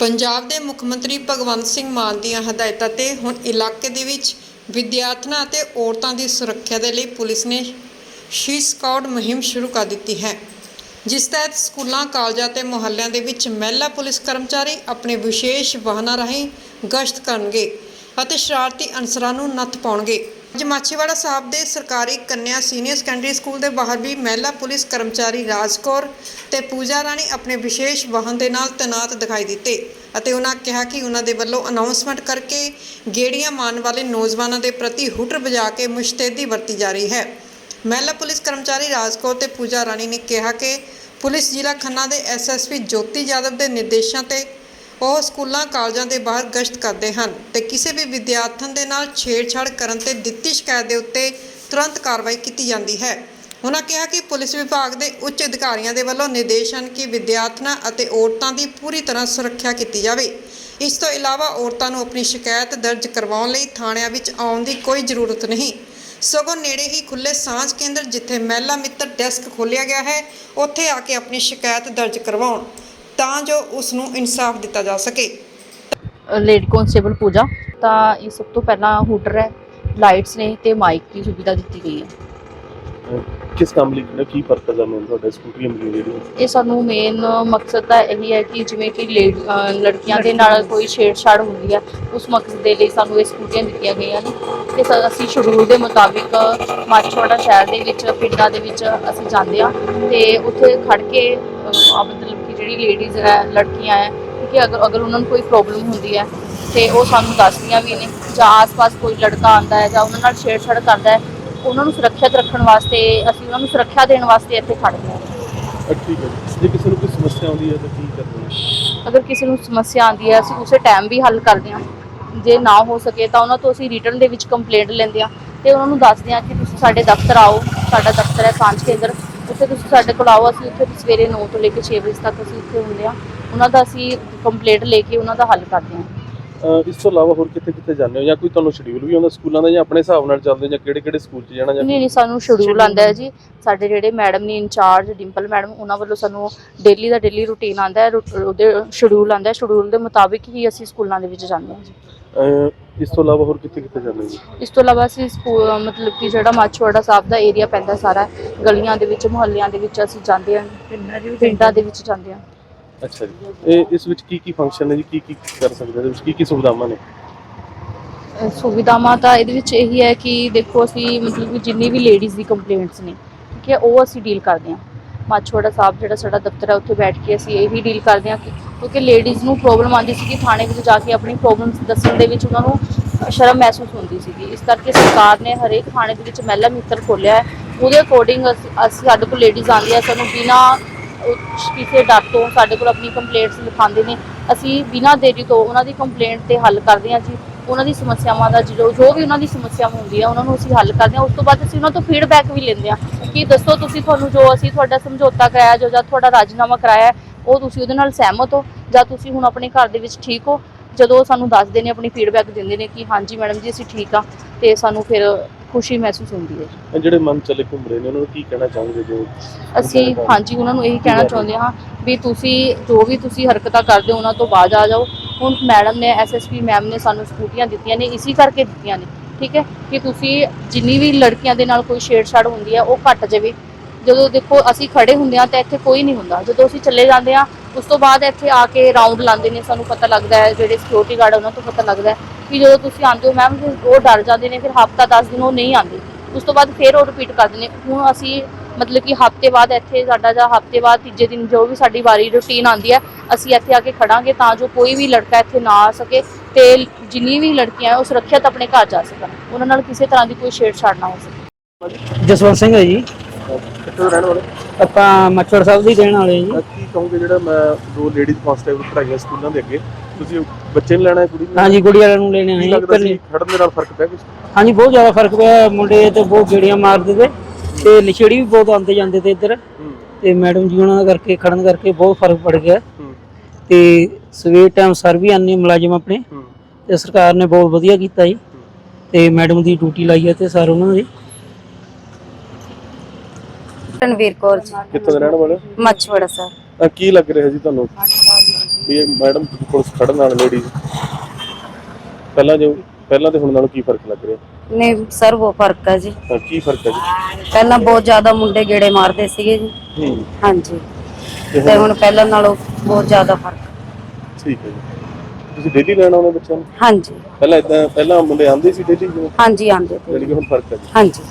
ਪੰਜਾਬ ਦੇ ਮੁੱਖ ਮੰਤਰੀ ਭਗਵੰਤ ਸਿੰਘ ਮਾਨ ਦੀਆਂ ਹਦਾਇਤਾਂ ਤੇ ਹੁਣ ਇਲਾਕੇ ਦੇ ਵਿੱਚ ਵਿਦਿਆਰਥਣਾਂ ਅਤੇ ਔਰਤਾਂ ਦੀ ਸੁਰੱਖਿਆ ਦੇ ਲਈ ਪੁਲਿਸ ਨੇ ਸ਼ੀ ਸਕਾਊਟ ਮੁਹਿੰਮ ਸ਼ੁਰੂ ਕਰ ਦਿੱਤੀ ਹੈ, ਜਿਸ ਤਹਿਤ ਸਕੂਲਾਂ, ਕਾਲਜਾਂ ਤੇ ਮੁਹੱਲਿਆਂ ਦੇ ਵਿੱਚ ਮਹਿਲਾ ਪੁਲਿਸ ਕਰਮਚਾਰੀ ਆਪਣੇ ਵਿਸ਼ੇਸ਼ ਵਾਹਨਾਂ ਰਾਹੀਂ ਗਸ਼ਤ ਕਰਨਗੇ ਅਤੇ ਸ਼ਰਾਰਤੀ ਅਨਸਰਾਂ ਨੂੰ ਨੱਥ ਪਾਉਣਗੇ। ਅੱਜ ਮਾਛੀਵਾੜਾ ਸਾਹਿਬ ਦੇ ਸਰਕਾਰੀ ਕੰਨਿਆ ਸੀਨੀਅਰ ਸੈਕੰਡਰੀ ਸਕੂਲ ਦੇ ਬਾਹਰ ਵੀ ਮਹਿਲਾ ਪੁਲਿਸ ਕਰਮਚਾਰੀ ਰਾਜਕੌਰ ਤੇ ਪੂਜਾ ਰਾਣੀ ਆਪਣੇ ਵਿਸ਼ੇਸ਼ ਵਾਹਨ ਦੇ ਨਾਲ ਤੈਨਾਤ ਦਿਖਾਈ ਦਿੱਤੇ ਅਤੇ ਉਹਨਾਂ ਕਿਹਾ ਕਿ ਉਹਨਾਂ ਦੇ ਵੱਲੋਂ ਅਨਾਉਂਸਮੈਂਟ ਕਰਕੇ ਗੇੜੀਆਂ ਮਾਰਨ ਵਾਲੇ ਨੌਜਵਾਨਾਂ ਦੇ ਪ੍ਰਤੀ ਹੁਟਰ ਵਜਾ ਕੇ ਮੁਸ਼ਤੈਦੀ ਵਰਤੀ ਜਾ ਰਹੀ ਹੈ। ਮਹਿਲਾ ਪੁਲਿਸ ਕਰਮਚਾਰੀ ਰਾਜਕੌਰ ਤੇ ਪੂਜਾ ਰਾਣੀ ਨੇ ਕਿਹਾ ਕਿ ਪੁਲਿਸ ਜ਼ਿਲ੍ਹਾ ਖੰਨਾ ਦੇ ਐਸਐਸਪੀ ਜੋਤੀ ਯਾਦਵ ਦੇ ਨਿਰਦੇਸ਼ਾਂ ਤੇ ਉਹ ਸਕੂਲਾਂ, ਕਾਲਜਾਂ ਦੇ ਬਾਹਰ ਗਸ਼ਤ ਕਰਦੇ ਹਨ ਤੇ ਕਿਸੇ ਵੀ ਵਿਦਿਆਰਥਣ ਦੇ ਨਾਲ ਛੇੜਛਾੜ ਕਰਨ ਤੇ ਦਿੱਤੀ ਸ਼ਿਕਾਇਤ ਦੇ ਉੱਤੇ ਤੁਰੰਤ ਕਾਰਵਾਈ ਕੀਤੀ ਜਾਂਦੀ ਹੈ। ਉਹਨਾਂ ਕਿਹਾ ਕਿ ਪੁਲਿਸ ਵਿਭਾਗ ਦੇ ਉੱਚ ਅਧਿਕਾਰੀਆਂ ਦੇ ਵੱਲੋਂ ਨਿਰਦੇਸ਼ ਹਨ ਕਿ ਵਿਦਿਆਰਥਣਾਂ ਅਤੇ ਔਰਤਾਂ ਦੀ ਪੂਰੀ ਤਰ੍ਹਾਂ ਸੁਰੱਖਿਆ ਕੀਤੀ ਜਾਵੇ। ਇਸ ਤੋਂ ਇਲਾਵਾ ਔਰਤਾਂ ਨੂੰ ਆਪਣੀ ਸ਼ਿਕਾਇਤ ਦਰਜ ਕਰਵਾਉਣ ਲਈ ਥਾਣਿਆਂ ਵਿੱਚ ਆਉਣ ਦੀ ਕੋਈ ਜ਼ਰੂਰਤ ਨਹੀਂ। ਸਗੋਂ ਨੇੜੇ ਹੀ ਖੁੱਲੇ ਸਾਂਝ ਕੇਂਦਰ ਜਿੱਥੇ ਮਹਿਲਾ ਮਿੱਤਰ ਡੈਸਕ ਖੋਲ੍ਹਿਆ ਗਿਆ ਹੈ, ਉੱਥੇ ਆ ਕੇ ਆਪਣੀ ਸ਼ਿਕਾਇਤ ਦਰਜ ਕਰਵਾਉਣ। ਤਾਂ ਜੋ ਉਸ ਨੂੰ ਇਨਸਾਫ ਦਿੱਤਾ ਜਾ ਸਕੇ। ਲੇਡੀ ਕਨਸਟੇਬਲ ਪੂਜਾ ਤਾਂ ਇਹ ਸਭ ਤੋਂ ਪਹਿਲਾਂ ਹੂਟਰ ਹੈ ਲਾਈਟਸ ਨੇ ਤੇ ਮਾਈਕ ਦੀ ਸੁਵਿਧਾ ਦਿੱਤੀ ਗਈ ਹੈ। ਕਿਸ ਕੰਮ ਲਈ ਕਿਹੜਾ ਕੀ ਪਰਪਸ ਆ ਮੈਂ ਤੁਹਾਡਾ ਸਕੂਟਰੀ ਮਿਲੀ ਜਿਹੜੀ ਇਹ ਸਾਨੂੰ ਮੇਨ ਮਕਸਦ ਤਾਂ ਇਹੀ ਹੈ ਕਿ ਜਿਵੇਂ ਕਿ ਲੜਕੀਆਂ ਦੇ ਨਾਲ ਕੋਈ ਛੇੜਛਾੜ ਹੁੰਦੀ ਹੈ ਉਸ ਮਕਸਦ ਦੇ ਲਈ ਸਾਨੂੰ ਇਹ ਸਕੂਟੀਆਂ ਦਿੱਤੀਆਂ ਗਈਆਂ ਨੇ। ਤੇ ਅਸੀਂ ਸ਼ਡਿਊਲ ਦੇ ਮੁਤਾਬਿਕ ਮਾਛੋੜਾ ਸ਼ਹਿਰ ਦੇ ਵਿੱਚ ਪਿੰਡਾਂ ਦੇ ਵਿੱਚ ਅਸੀਂ ਜਾਂਦੇ ਆ ਤੇ ਉੱਥੇ ਖੜ ਕਿ ਜਿਹੜੀ ਲੇਡੀਜ਼ ਹੈ ਲੜਕੀਆਂ ਹੈ ਕਿ ਅਗਰ ਅਗਰ ਉਹਨਾਂ ਨੂੰ ਕੋਈ ਪ੍ਰੋਬਲਮ ਹੁੰਦੀ ਹੈ ਤੇ ਉਹ ਸਾਨੂੰ ਦੱਸਦੀਆਂ ਵੀ ਨੇ ਜਾਂ ਆਸ-ਪਾਸ ਕੋਈ ਲੜਕਾ ਆਂਦਾ ਹੈ ਜਾਂ ਉਹਨਾਂ ਨਾਲ ਛੇੜਛਾੜ ਕਰਦਾ ਹੈ ਉਹਨਾਂ ਨੂੰ ਸੁਰੱਖਿਅਤ ਰੱਖਣ ਵਾਸਤੇ ਅਸੀਂ ਉਹਨਾਂ ਨੂੰ ਸੁਰੱਖਿਆ ਦੇਣ ਵਾਸਤੇ ਇੱਥੇ ਖੜ੍ਹਦੇ ਹਾਂ। ਅਹ ਠੀਕ ਹੈ ਜੀ। ਜੇ ਕਿਸੇ ਨੂੰ ਕੋਈ ਸਮੱਸਿਆ ਆਉਂਦੀ ਹੈ ਤਾਂ ਕੀ ਕਰਦੇ ਹੋ? ਅਗਰ ਕਿਸੇ ਨੂੰ ਸਮੱਸਿਆ ਆਉਂਦੀ ਹੈ ਅਸੀਂ ਉਸੇ ਟਾਈਮ ਵੀ ਹੱਲ ਕਰਦੇ ਹਾਂ। ਜੇ ਨਾ ਹੋ ਸਕੇ ਤਾਂ ਉਹਨਾਂ ਤੋਂ ਅਸੀਂ ਰਿਟਰਨ ਦੇ ਵਿੱਚ ਕੰਪਲੇਂਟ ਲੈਂਦੇ ਹਾਂ ਤੇ ਉਹਨਾਂ ਨੂੰ ਦੱਸਦੇ ਹਾਂ ਕਿ ਤੁਸੀਂ ਸਾਡੇ ਦਫ਼ਤਰ ਆਓ ਸਾਡਾ ਦਫ਼ਤਰ ਹੈ ਸਾਂਝ ਕੇਂਦਰ। ਉੱਥੇ ਤੁਸੀਂ ਸਾਡੇ ਕੋਲ ਆਓ, ਅਸੀਂ ਉੱਥੇ ਸਵੇਰੇ 9 ਤੋਂ ਲੈ ਕੇ 6 ਵਜੇ ਤੱਕ ਅਸੀਂ ਇੱਥੇ ਹੁੰਦੇ ਹਾਂ। ਉਹਨਾਂ ਦਾ ਅਸੀਂ ਕੰਪਲੇਂਟ ਲੈ ਕੇ ਉਹਨਾਂ ਦਾ ਹੱਲ ਕਰਦੇ ਹਾਂ। ਇਸ ਤੋਂ ਇਲਾਵਾ ਹੋਰ ਕਿੱਥੇ ਕਿੱਥੇ ਜਾਂਦੇ ਹੋ ਜਾਂ ਕੋਈ ਤੁਹਾਨੂੰ ਸ਼ਡਿਊਲ ਵੀ ਆਉਂਦਾ ਸਕੂਲਾਂ ਦਾ ਜਾਂ ਆਪਣੇ ਹਿਸਾਬ ਨਾਲ ਚੱਲਦੇ ਜਾਂ ਕਿਹੜੇ ਕਿਹੜੇ ਸਕੂਲ 'ਚ ਜਾਣਾ ਜਾਂ ਨਹੀਂ ਨਹੀਂ ਸਾਨੂੰ ਸ਼ਡਿਊਲ ਆਂਦਾ ਹੈ ਜੀ। ਸਾਡੇ ਜਿਹੜੇ ਮੈਡਮ ਨੇ ਇੰਚਾਰਜ ਡਿੰਪਲ ਮੈਡਮ ਉਹਨਾਂ ਵੱਲੋਂ ਸਾਨੂੰ ਡੇਲੀ ਦਾ ਡੇਲੀ ਰੂਟੀਨ ਆਂਦਾ ਹੈ ਉਹਦੇ ਸ਼ਡਿਊਲ ਆਂਦਾ ਹੈ। ਸ਼ਡਿਊਲ ਦੇ ਮੁਤਾਬਿਕ ਹੀ ਅਸੀਂ ਸਕੂਲਾਂ ਦੇ ਵਿੱਚ ਜਾਂਦੇ ਹਾਂ ਜੀ। ਇਸ ਤੋਂ ਇਲਾਵਾ ਹੋਰ ਕਿੱਥੇ ਕਿੱਥੇ ਜਾਂਦੇ ਹੋ ਜੀ? ਇਸ ਤੋਂ ਇਲਾਵਾ ਅਸੀਂ ਸਕੂਲ ਮਤਲਬ ਕਿ ਜਿਹੜਾ ਮਾਛੋੜਾ ਸਾਹਿਬ ਦਾ ਏਰੀਆ ਪੈਂਦਾ ਸਾਰਾ ਗਲੀਆਂ ਦੇ ਵਿੱਚ ਮੁਹੱਲਿਆਂ ਦੇ ਵਿੱਚ ਅਸੀਂ ਜਾਂਦੇ ਹਾਂ। ਪਿੰਡਾਂ ਦੇ ਵਿੱਚ ਜਾਂਦੇ ਹਾਂ। ਅੱਛਾ ਜੀ। ਇਹ ਇਸ ਵਿੱਚ ਕੀ ਕੀ ਫੰਕਸ਼ਨ ਨੇ ਜੀ? ਕੀ ਕੀ ਕਰ ਸਕਦੇ ਹੋ ਇਹਦੇ ਵਿੱਚ ਕੀ ਕੀ ਸੁਵਿਧਾਵਾਂ ਨੇ? ਅਹ ਸੁਵਿਧਾਵਾਂ ਤਾਂ ਇਹਦੇ ਵਿੱਚ ਇਹੀ ਹੈ ਕਿ ਦੇਖੋ ਅਸੀਂ ਮਤਲਬ ਕਿ ਜਿੰਨੀ ਵੀ ਲੇਡੀਜ਼ ਦੀ ਕੰਪਲੇਂਟਸ ਨੇ, ਠੀਕ ਹੈ, ਉਹ ਅਸੀਂ ਡੀਲ ਕਰਦੇ ਹਾਂ। ਮਾਛੋੜਾ ਸਾਹਿਬ ਜਿਹੜਾ ਸਾਡਾ ਦਫ਼ਤਰ ਹੈ, ਉੱਥੇ ਬੈਠ ਕੇ ਅਸੀਂ ਇਹੀ ਡੀਲ ਕਰਦੇ ਹਾਂ ਕਿ ਕਿਉਂਕਿ ਲੇਡੀਜ਼ ਨੂੰ ਪ੍ਰੋਬਲਮ ਆਉਂਦੀ ਸੀ ਕਿ ਥਾਣੇ ਵਿੱਚ ਜਾ ਕੇ ਆਪਣੀ ਪ੍ਰੋਬਲਮਸ ਦੱਸਣ ਦੇ ਵਿੱਚ ਉਹਨਾਂ ਨੂੰ ਸ਼ਰਮ ਮਹਿਸੂਸ ਹੁੰਦੀ ਸੀਗੀ। ਇਸ ਕਰਕੇ ਸਰਕਾਰ ਨੇ ਹਰੇਕ ਥਾਣੇ ਦੇ ਵਿੱਚ ਮਹਿਲਾ ਮਿੱਤਰ ਖੋਲ੍ਹਿਆ ਹੈ। ਉਹਦੇ ਅਕੋਰਡਿੰਗ ਅਸੀਂ ਸਾਡੇ ਕੋਲ ਲੇਡੀਜ਼ ਆਉਂਦੀਆਂ ਸਾਨੂੰ ਬਿਨਾਂ ਕਿਸੇ ਡਰ ਤੋਂ ਸਾਡੇ ਕੋਲ ਆਪਣੀ ਕੰਪਲੇਂਟਸ ਲਿਖਾਉਂਦੇ ਨੇ। ਅਸੀਂ ਬਿਨਾਂ ਦੇਰੀ ਤੋਂ ਉਹਨਾਂ ਦੀ ਕੰਪਲੇਂਟ ਤੇ ਹੱਲ ਕਰਦੇ ਹਾਂ ਜੀ। ਉਹਨਾਂ ਦੀ ਸਮੱਸਿਆਵਾਂ ਦਾ ਜੋ ਜੋ ਵੀ ਉਹਨਾਂ ਦੀ ਸਮੱਸਿਆਵਾਂ ਹੁੰਦੀ ਆ ਉਹਨਾਂ ਨੂੰ ਅਸੀਂ ਹੱਲ ਕਰਦੇ ਹਾਂ। ਉਸ ਤੋਂ ਬਾਅਦ ਅਸੀਂ ਉਹਨਾਂ ਤੋਂ ਫੀਡਬੈਕ ਵੀ ਲੈਂਦੇ ਹਾਂ ਕਿ ਦੱਸੋ ਤੁਸੀਂ ਤੁਹਾਨੂੰ ਜੋ ਅਸੀਂ ਤੁਹਾਡਾ ਸਮਝੌਤਾ ਕਰਾਇਆ, ਜੋ ਜਾਂ ਤੁਹਾਡਾ ਰਾਜੀਨਾਮਾ ਕਰਾਇਆ ਉਹ ਤੁਸੀਂ ਉਹਦੇ ਨਾਲ ਸਹਿਮਤ ਹੋ ਜਾਂ ਤੁਸੀਂ ਹੁਣ ਆਪਣੇ ਘਰ ਦੇ ਵਿੱਚ ਠੀਕ ਹੋ? ਜਦੋਂ ਉਹ ਸਾਨੂੰ ਦੱਸਦੇ ਨੇ, ਆਪਣੀ ਫੀਡਬੈਕ ਦਿੰਦੇ ਨੇ ਕਿ ਹਾਂਜੀ ਮੈਡਮ ਜੀ, ਅਸੀਂ ਠੀਕ ਆ ਤੇ ਸਾਨੂੰ ਫਿਰ ਖੁਸ਼ੀ ਮਹਿਸੂਸ ਹੁੰਦੀ ਹੈ। ਜਿਹੜੇ ਮਨ ਚਲੇ ਘੁੰਮ ਰਹੇ ਨੇ ਉਹਨਾਂ ਨੂੰ ਕੀ ਕਹਿਣਾ ਚਾਹੋਗੇ ਜੋ ਅਸੀਂ ਹਾਂਜੀ ਉਹਨਾਂ ਨੂੰ ਇਹੀ ਕਹਿਣਾ ਚਾਹੁੰਦੇ ਹਾਂ ਵੀ ਤੁਸੀਂ ਜੋ ਵੀ ਤੁਸੀਂ ਹਰਕਤਾਂ ਕਰਦੇ ਹੋ ਉਹਨਾਂ ਤੋਂ ਬਾਜ ਆ ਜਾਓ। ਹੁਣ ਮੈਡਮ ਨੇ ਐਸਐਸਪੀ ਮੈਮ ਨੇ ਸਾਨੂੰ ਸਕੂਟੀਆਂ ਦਿੱਤੀਆਂ ਨੇ ਇਸੇ ਕਰਕੇ ਦਿੱਤੀਆਂ ਨੇ ਠੀਕ ਹੈ? ਕਿ ਤੁਸੀਂ ਜਿੰਨੀ ਵੀ ਲੜਕੀਆਂ ਦੇ ਨਾਲ ਕੋਈ ਛੇੜਛਾੜ ਹੁੰਦੀ ਹੈ ਉਹ ਘਟ ਜਾਵੇ। ਜਦੋਂ ਦੇਖੋ ਅਸੀਂ ਖੜੇ ਹੁੰਦੇ ਹਾਂ ਤਾਂ ਇੱਥੇ ਕੋਈ ਨਹੀਂ ਹੁੰਦਾ। ਜਦੋਂ ਅਸੀਂ ਚੱਲੇ ਜਾਂਦੇ ਹਾਂ ਉਸ ਤੋਂ ਬਾਅਦ ਇੱਥੇ ਆ ਕੇ ਰਾਉਂਡ ਲਾਉਂਦੇ ਨੇ ਸਾਨੂੰ ਪਤਾ ਲੱਗਦਾ ਹੈ ਜਿਹੜੇ ਸਿਕਿਉਰਿਟੀ ਗਾਰਡ ਉਹਨਾਂ ਤੋਂ ਪਤਾ ਲੱਗਦਾ ਹੈ ਕਿ ਜਦੋਂ ਤੁਸੀਂ ਆਉਂਦੇ ਹੋ ਮੈਮ ਉਹ ਡਰ ਜਾਂਦੇ ਨੇ ਫਿਰ ਹਫਤਾ 10 ਦਿਨ ਉਹ ਨਹੀਂ ਆਉਂਦੇ। ਉਸ ਤੋਂ ਬਾਅਦ ਫਿਰ ਉਹ ਰਿਪੀਟ ਕਰਦੇ ਨੇ। ਹੁਣ ਅਸੀਂ ਮਤਲਬ ਕਿ ਹਫ਼ਤੇ ਬਾਅਦ ਇੱਥੇ ਸਾਡਾ ਜਾਂ ਹਫ਼ਤੇ ਬਾਅਦ ਤੀਜੇ ਦਿਨ ਜੋ ਵੀ ਸਾਡੀ ਵਾਰੀ ਰੁਟੀਨ ਆਉਂਦੀ ਹੈ ਅਸੀਂ ਇੱਥੇ ਆ ਕੇ ਖੜਾਂਗੇ ਤਾਂ ਜੋ ਕੋਈ ਵੀ ਲੜਕਾ ਇੱਥੇ ਨਾ ਆ ਸਕੇ ਤੇ ਜਿੰਨੀ ਵੀ ਲੜਕੀਆਂ ਹੈ ਉਹ ਸੁਰੱਖਿਅਤ ਆਪਣੇ ਘਰ ਜਾ ਸਕਣ। ਉਹਨਾਂ ਨਾਲ ਕਿਸੇ ਤਰ੍ਹਾਂ ਦੀ ਕੋਈ ਛੇੜਛਾੜ ਨਾ ਹੋ ਸਕੇ। ਜਸਵੰਤ ਸਿੰਘ ਹੈ ਜੀ। ਕਿੱਥੇ ਰਹਿਣ ਵਾਲੇ? ਆਪਾਂ ਮੱਛੜ ਸਾਹਿਬ ਦੀ ਰਹਿਣ ਵਾਲੇ ਜੀ। ਕੀ ਕਹੋਗੇ ਜਿਹੜਾ ਮੈਂ ਦੋ ਲੇਡੀਜ਼ ਕਾਂਸਟੇਬਲ ਪੜਾਈਆਂ ਸਕੂਲਾਂ ਦੇ ਅੱਗੇ ਤੁਸੀਂ ਬੱਚੇ ਨੂੰ ਲੈਣਾ ਹੈ ਕੁੜੀ ਨੂੰ ਹਾਂਜੀ ਕੁੜੀ ਵਾਲਿਆਂ ਨੂੰ ਲੈਣੇ ਆਏ ਲੱਗਦਾ ਸੀ ਖੜਨ ਦੇ ਨਾਲ ਫ਼ਰਕ ਪਿਆ ਕੁਝ ਹਾਂਜੀ ਬਹੁਤ ਜ਼ਿਆਦਾ ਫ਼ਰਕ ਪਿਆ ਮੁੰਡੇ ਤੇ ਬਹੁਤ ਗੇੜੀਆਂ ਮਾਰਦੇ ਤੇ ਤੇ ਲਿਛੜੀ ਵੀ ਬਹੁਤ ਆਉਂਦੇ ਜਾਂਦੇ ਤੇ ਇੱਧਰ। ਤੇ ਮੈਡਮ ਜੀ ਉਹਨਾਂ ਦਾ ਕਰਕੇ ਖੜਨ ਕਰਕੇ ਬਹੁਤ ਫ਼ਰਕ ਪੜ ਗਿਆ। ਤੇ ਸਵੇਰ ਟਾਈਮ ਸਰ ਵੀ ਆਨੇ ਮੁਲਾਜ਼ਮ ਆਪਣੇ। ਤੇ ਸਰਕਾਰ ਨੇ ਬਹੁਤ ਵਧੀਆ ਕੀਤਾ ਜੀ। ਤੇ ਮੈਡਮ ਦੀ ਡਿਊਟੀ ਲਾਈ ਹੈ ਤੇ ਸਰ ਉਹਨਾਂ ਦੀ। ਰਣਵੀਰ ਕੌਰ ਜੀ। ਕਿੱਥੋਂ ਦੇ ਰਹਿਣ ਵਾਲੇ ਹੋ? ਮੱਛਵੜਾ ਸਰ। ਅਹ ਕੀ ਲੱਗ ਰਿਹਾ ਜੀ ਤੁਹਾਨੂੰ? ਵੀ ਇਹ ਮੈਡਮ ਪੁਲਿਸ ਖੜਨ ਨਾਲ ਲੇਡੀਜ਼ ਪਹਿਲਾਂ ਜੋ ਪਹਿਲਾਂ ਤੇ ਹੁਣ ਨਾਲੋਂ ਕੀ ਫ਼ਰਕ ਲੱਗ ਰਿਹਾ? ਨਹੀਂ ਸਰ ਉਹ ਫ਼ਰਕ ਹੈ ਜੀ। ਹਾਂ, ਕੀ ਫ਼ਰਕ ਹੈ ਜੀ? ਪਹਿਲਾਂ ਬਹੁਤ ਜ਼ਿਆਦਾ ਮੁੰਡੇ ਗੇੜੇ ਮਾਰਦੇ ਸੀਗੇ ਜੀ। ਹੂੰ। ਹਾਂਜੀ। ਤੇ ਤੇ ਹੁਣ? ਪਹਿਲਾਂ ਨਾਲੋਂ ਬਹੁਤ ਜ਼ਿਆਦਾ ਫ਼ਰਕ। ਠੀਕ ਹੈ ਜੀ। ਤੁਸੀਂ ਡੇਲੀ ਲੈਣ ਆਉਂਦੇ ਬੱਚਿਆਂ ਨੂੰ? ਹਾਂਜੀ। ਪਹਿਲਾਂ ਇਦਾਂ ਪਹਿਲਾਂ ਮੁੰਡੇ ਆਉਂਦੇ ਸੀ ਡੇਲੀ ਜਿਵੇਂ? ਹਾਂਜੀ ਆਂਦੇ ਤੇ ਜਿਹੜੀ ਕਿ ਹੁਣ ਫ਼ਰਕ ਹੈ ਜੀ। ਹਾਂਜੀ।